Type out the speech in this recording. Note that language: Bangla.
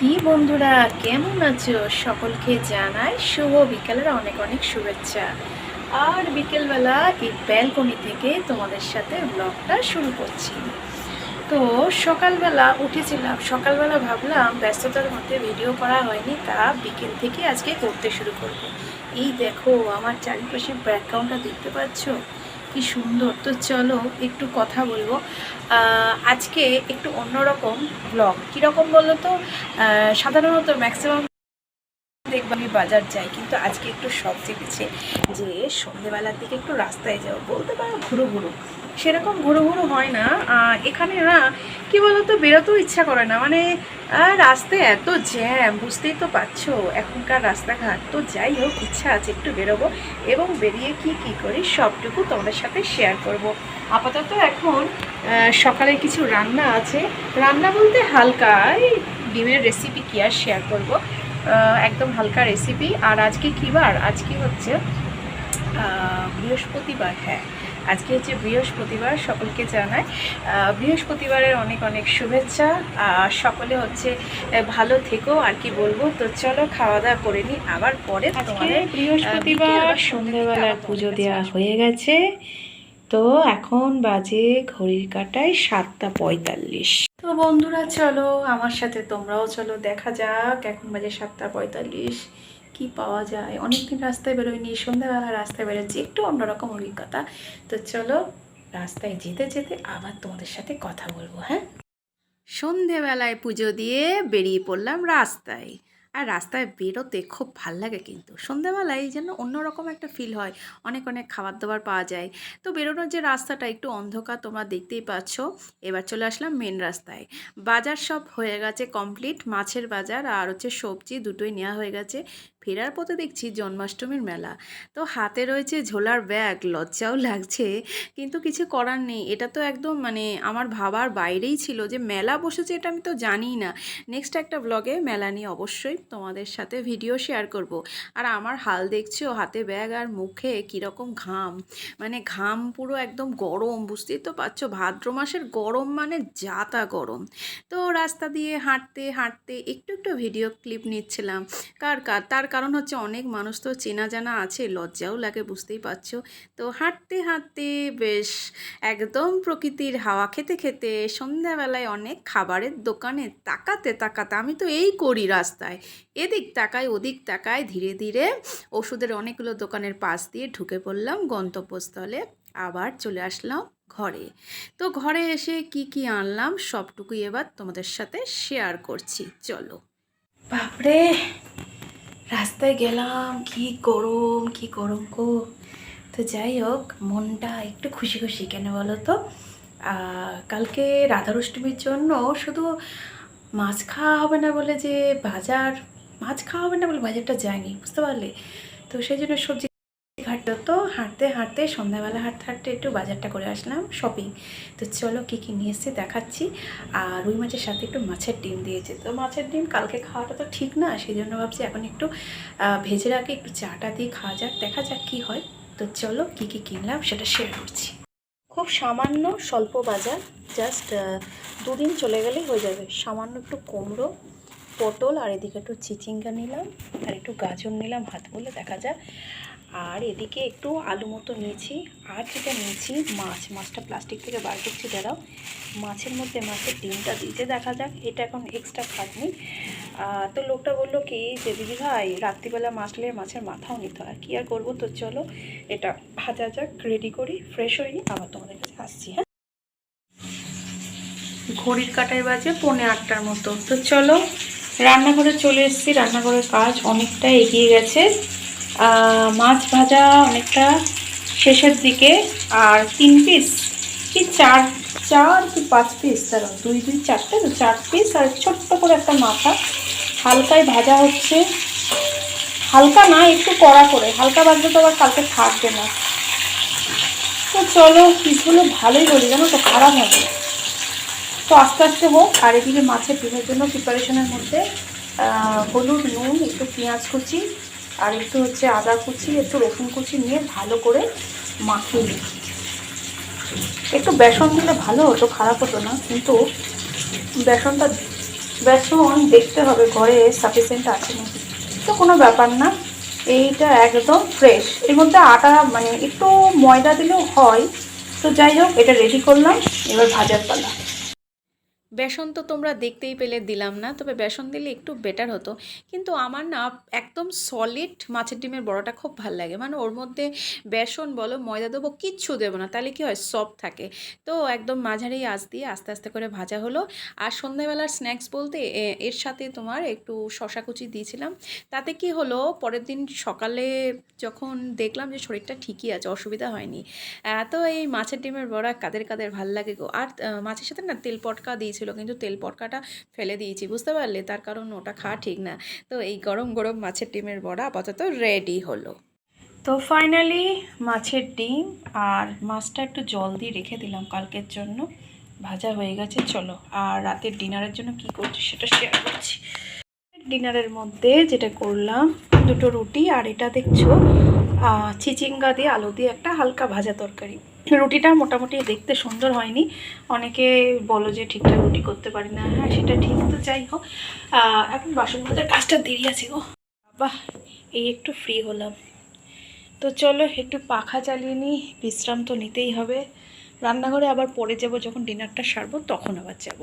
কি বন্ধুরা, কেমন আছো? সকলকে জানাই শুভ বিকেলের অনেক অনেক শুভেচ্ছা। আর বিকেলবেলা এই ব্যালকনি থেকে তোমাদের সাথে ব্লগটা শুরু করছি। তো সকালবেলা উঠেছিলাম, সকালবেলা ভাবলাম ব্যস্ততার মধ্যে ভিডিও করা হয়নি, তা বিকেল থেকে আজকে করতে শুরু করব। এই দেখো, আমার চারিপাশে ব্যাকগ্রাউন্ডটা দেখতে পাচ্ছ? কি সুন্দর। তো চলো একটু কথা বলব। আজকে একটু অন্যরকম ব্লগ কীরকম বলো তো সাধারণত ম্যাক্সিমাম দেখব আমি বাজার যাই, কিন্তু আজকে একটু শখ জেগেছে যে সন্ধেবেলার দিকে একটু রাস্তায় যাও বলতে পারো ঘুরো ঘুরো সেরকম ঘুরো ঘুরো হয় না। এখানে না, কি বলতো, বেরোতেও ইচ্ছা করে না। মানে রাস্তায় এত জ্যাম, বুঝতেই তো পারছ। এখনকার রাস্তাঘাট। তো যাই হোক, ইচ্ছা আছে একটু বেরোবো এবং বেরিয়ে কি কি করি সবটুকু তোমাদের সাথে শেয়ার করব। আপাতত এখন সকালে কিছু রান্না আছে। রান্না বলতে হালকা ডিমের রেসিপি কি আর শেয়ার করব। একদম হালকা রেসিপি আর আজকে কী বার? আজকে হচ্ছে আহ, বৃহস্পতিবার হ্যাঁ। আজকে হচ্ছে বৃহস্পতিবার সকলকে জানাই। বৃহস্পতিবারের অনেক অনেক শুভেচ্ছা। আর সকলে হচ্ছে ভালো থেকো। আর কি বলব? তো চলো খাওয়া দাওয়া করে নিই আবার পরে তোমাদের বৃহস্পতিবার সন্ধ্যেবেলার পুজো দেওয়া হয়ে গেছে। তো এখন বাজে ঘড়ির কাটায় সাতটা পঁয়তাল্লিশ। তো বন্ধুরা, চলো আমার সাথে তোমরাও চলো, দেখা যাক, এখন বাজে সাতটা পঁয়তাল্লিশ, কি পাওয়া যায়? অনেকদিন রাস্তায় বেরোয়নি সন্ধ্যাবেলা রাস্তায় বেরোচ্ছি, একটু অন্যরকম অভিজ্ঞতা। তো চলো, রাস্তায় যেতে যেতে আবার তোমাদের সাথে কথা বলব হ্যাঁ? সন্ধেবেলায় পুজো দিয়ে বেরিয়ে পড়লাম রাস্তায়। আর রাস্তায় বেরোতে খুব ভালো লাগে কিন্তু। সন্ধেবেলায় যেন অন্যরকম একটা ফিল হয়। অনেক অনেক খাবার দাবার পাওয়া যায়। তো বেরোনোর যে রাস্তাটা একটু অন্ধকার তোমরা দেখতেই পাচ্ছ। এবার চলে আসলাম মেন রাস্তায়। বাজার সব হয়ে গেছে কমপ্লিট মাছের বাজার আর হচ্ছে সবজি দুটোই নেওয়া হয়ে গেছে। ফেরার পথে দেখছি জন্মাষ্টমীর মেলা। তো হাতে রয়েছে ঝোলার ব্যাগ, লজ্জাও লাগছে, কিন্তু কিছু করার নেই। এটা তো একদম মানে আমার ভাবার বাইরেই ছিল যে মেলা বসেছে এটা আমি তো জানিই না। নেক্সট একটা ব্লগে মেলা নিয়ে অবশ্যই তোমাদের সাথে ভিডিও শেয়ার করব। আর আমার হাল দেখছ, হাতে ব্যাগ আর মুখে কীরকম ঘাম। মানে ঘাম পুরো একদম গরম, বুঝতেই তো পারছ? ভাদ্র মাসের গরম মানে যাতা গরম। তো রাস্তা দিয়ে হাঁটতে হাঁটতে একটু একটু ভিডিও ক্লিপ নিচ্ছিলাম। কার কার, তার কারণ হচ্ছে অনেক মানুষ তো চেনা জানা আছে, লজ্জাও লাগে, বুঝতেই পারছ। তো হাঁটতে হাঁটতে বেশ একদম প্রকৃতির হাওয়া খেতে খেতে সন্ধ্যাবেলায় অনেক খাবারের দোকানে তাকাতে তাকাতে, আমি তো এই করি রাস্তায়। এদিক তাকায় ওদিক তাকায় ধীরে ধীরে ওষুধের অনেকগুলো দোকানের পাশ দিয়ে ঢুকে পড়লাম গন্তব্যস্থলে। আবার চলে আসলাম ঘরে। তো ঘরে এসে কি কি আনলাম সবটুকুই এবার তোমাদের সাথে শেয়ার করছি, চলো। বাপরে! রাস্তায় গেলাম, কি গরম কি গরম গো। তো যাই হোক, মনটা একটু খুশি খুশি, কেন বলো তো? কালকে রাধারষ্টমীর জন্য শুধু মাছ খাওয়া হবে না বলে যে বাজার, মাছ খাওয়া হবে না বলে বাজারটা যায়নি, বুঝতে পারলে? তো সেই জন্য সবজি হাঁটতে হাঁটতে, সন্ধ্যাবেলা হাঁটতে হাঁটতে একটু বাজারটা করে আসলাম শপিং তো চলো কী কী নিয়ে এসছে দেখাচ্ছি। আর রুই মাছের সাথে একটু মাছের ডিম দিয়েছে। তো মাছের ডিম কালকে খাওয়াটা তো ঠিক না সেই জন্য ভাবছি এখন একটু ভেজে রাখি, একটু চাটা দিয়ে খাওয়া যাক, দেখা যাক কী হয়। তো চলো কী কী কিনলাম সেটা শেয়ার করছি। খুব সামান্য স্বল্প বাজার জাস্ট দুদিন চলে গেলেই হয়ে যাবে। সামান্য একটু কুমড়ো, পটল, আর এদিকে একটু চিচিঙ্গা নিলাম, আর একটু গাজর নিলাম হাত বলে দেখা যাক। আর এদিকে একটু আলু মতো নিয়েছি, আর যেটা নিয়েছি, মাছ। মাছটা প্লাস্টিক থেকে বার করছি, দাঁড়াও। মাছের মধ্যে মাছের ডিমটা দিতে দেখা যাক, এটা এখন এক্সট্রা খাটনি। তো লোকটা বলল কি, যে দিদি ভাই, রাত্রিবেলা মাছ নিলে মাছের মাথাও নিতে হয়। কী আর করব? তো চলো, এটা ভাজা যাক রেডি করি ফ্রেশ হয়ে আবার তোমাদের কাছে আসছি হ্যাঁ? ঘড়ির কাটায় বাজে পৌনে আটটার মতো। তো চলো, রান্নাঘরে চলে এসেছি। রান্নাঘরের কাজ অনেকটা এগিয়ে গেছে। মাছ ভাজা অনেকটা শেষের দিকে আর তিন পিস কি চার চার কি পাঁচ পিস তার দুই দুই, চারটে তো চার পিস আর ছোট্ট করে একটা মাথা। হালকায় ভাজা হচ্ছে, হালকা না, একটু কড়া করে, হালকা ভাজলে তো আবার কালকে থাকবে না। তো চলো, পিসগুলো ভালোই বলি জানো তো, খারাপ হবে। তো আস্তে আস্তে হোক, আর এদিকে মাছের ডিমের জন্য প্রিপারেশনের মধ্যে হলুদ, নুন, একটু পেঁয়াজ কুচি আর একটু হচ্ছে আদা কুচি, একটু রসুন কুচি নিয়ে ভালো করে মাখিয়ে নিই। একটু বেসন দিলে ভালো হতো, খারাপ হতো না, কিন্তু বেসনটা, বেসন দেখতে হবে, ঘরে সাফিসিয়েন্ট আছে নাকি? তো কোনো ব্যাপার না, এইটা একদম ফ্রেশ এর মধ্যে আটা মানে একটু ময়দা দিলেও হয়। তো যাই হোক, এটা রেডি করলাম, এবার ভাজার পালা। বেসন তো তোমরা দেখতেই পেলে, দিলাম না, তবে বেসন দিলে একটু বেটার হতো। কিন্তু আমার না একদম সলিড মাছের ডিমের বড়াটা খুব ভালো লাগে। মানে ওর মধ্যে বেসন বলো, ময়দা দেবো, কিচ্ছু দেবো না। তাহলে কি হয়? সফট থাকে। তো একদম মাঝারি আঁচ দিয়ে আস্তে আস্তে করে ভাজা হলো। আর সন্ধ্যাবেলার স্ন্যাক্স বলতে এর সাথে তোমার একটু শশা কুচি দিয়েছিলাম। তাতে কি হলো? পরের দিন সকালে যখন দেখলাম যে শরীরটা ঠিকই আছে, অসুবিধা হয়নি। তো এই মাছের ডিমের বড়া কাদের কাদের ভালো লাগে গো? আর মাছের সাথে না তেল পটকা দিয়েছিল কিন্তু তেল পটকাটা ফেলে দিয়েছি, বুঝতে পারলে? তার কারণ ওটা খাওয়া ঠিক না। তো এই গরম গরম মাছের ডিমের বড়া আপাতত রেডি হলো। তো ফাইনালি মাছের ডিম আর মাছটা একটু জল দিয়ে রেখে দিলাম কালকের জন্য। ভাজা হয়ে গেছে, চলো। আর রাতের ডিনারের জন্য কি করছি সেটা শেয়ার করছি। ডিনারের মধ্যে যেটা করলাম, দুটো রুটি আর এটা দেখছ চিচিঙ্গা দিয়ে আলু দিয়ে একটা হালকা ভাজা তরকারি। রুটিটা মোটামুটি দেখতে সুন্দর হয়নি। অনেকে বলো যে ঠিকঠাক রুটি করতে পারি না। হ্যাঁ সেটা ঠিক, তো যাই হোক। এখন বাসন মাজার কাজটা দেরি আছে গো। বাহ এই একটু ফ্রি হলাম। তো চলো, একটু পাখা চালিয়ে নিই। বিশ্রাম তো নিতেই হবে। রান্নাঘরে আবার পরে যাব, যখন ডিনারটা সারবো, তখন আবার যাব।